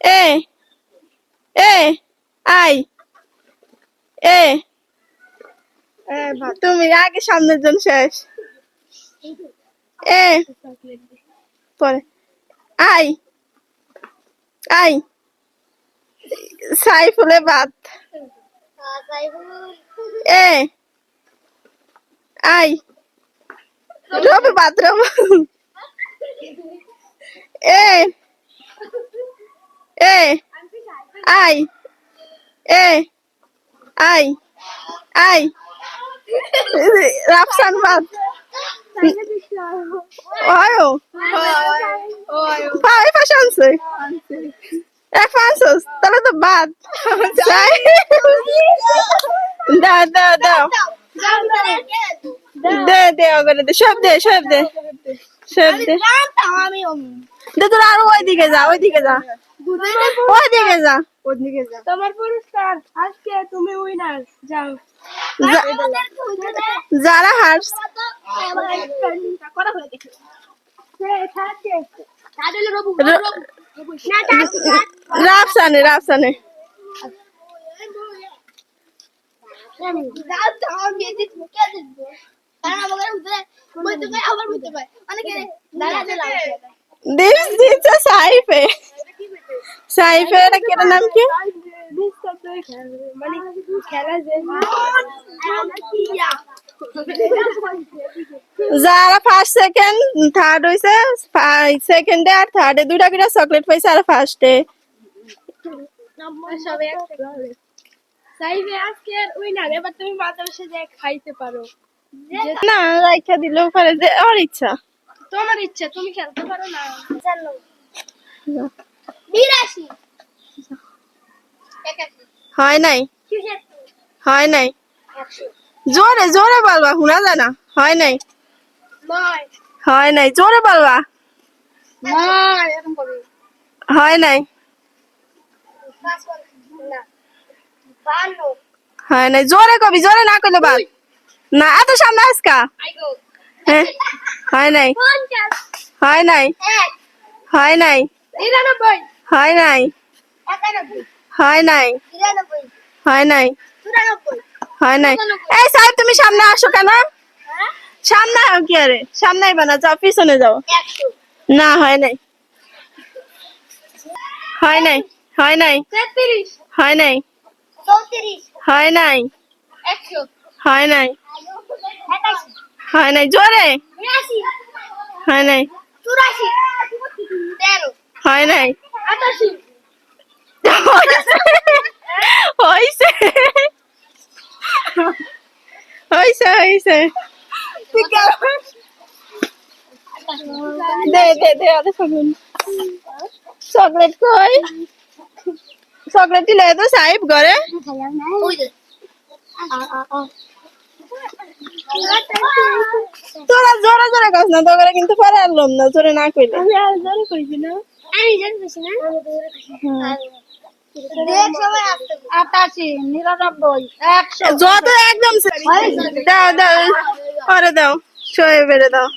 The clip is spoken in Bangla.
এ এ আই এ তুমি আগে সামনের জন শেষ। এ পরে। আই আই সাইফুলে বাদ এ আই রবি বাথরুম এ এ আই এ আই আই রাফসান বাদ। ওয়ো পাই ফাশানছে এক ফানসস তাহলে তো বাদ। দাও দাও দাও। দে দে ওগুলো দে সব দে সব দে। সব দে। দে তোর আরও ওইদিকে যা ওইদিকে যা। ওইদিকে যা। তোমার পুরস্কার আজকে তুমি উইনার যাও। যারা হার রাফসানে রাফসানে। দিস দিচ্ছে সাইফে সাইফে। কেটে নাম কি? যারা ফার্স্ট সেকেন্ড থার্ড হইছে সেকেন্ডে আর থার্ডে দুইটা করে চকলেট পাইছে আর ফার্স্টে। আজকে উইনার এবার তুমি যে খাইতে পারো। না রাইখা দিলেও পারে যে ওর ইচ্ছা। তোমার ইচ্ছা তুমি খেলতে পারো না। বিরাশি। হয় নাই? হয় নাই? জোরে জোরে বলবা শোনা যায় না? হয় নাই? হয় নাই জোরে বলবা। হয় নাই? হয় নাই জোরে কবি জোরে না করলে বাদ। না এত সামনে আইগো হ্যাঁ? হয় নাই? হয় নাই? হয় নাই? নিরানব্বই। হয় নাই হয় নাই হয় নাই হয় নাই এই সাহেব তুমি সামনে আসো কেন হ্যাঁ সামনে আও কি আরে সামনে আইবা না যাও পিছনে যাও না হয় নাই হয় নাই হয় নাই হয় নাই হয় নাই হয় নাই হয় নাই জোরে হয় নাই হয় নাই হইছে। হইছে হইছে। দে দে দে আরে ফাগুন চকলেট কই? চকলেট দিলে তো সাহেব ঘরে। তোরা জোরে জোরে কাজ না তোরা কিন্তু পরে আনলাম না, জোরে না কইলে। জোরে কইছি না। যত একদম দাও দাও। পরে দাও। শোয়ে বেড়ে দাও।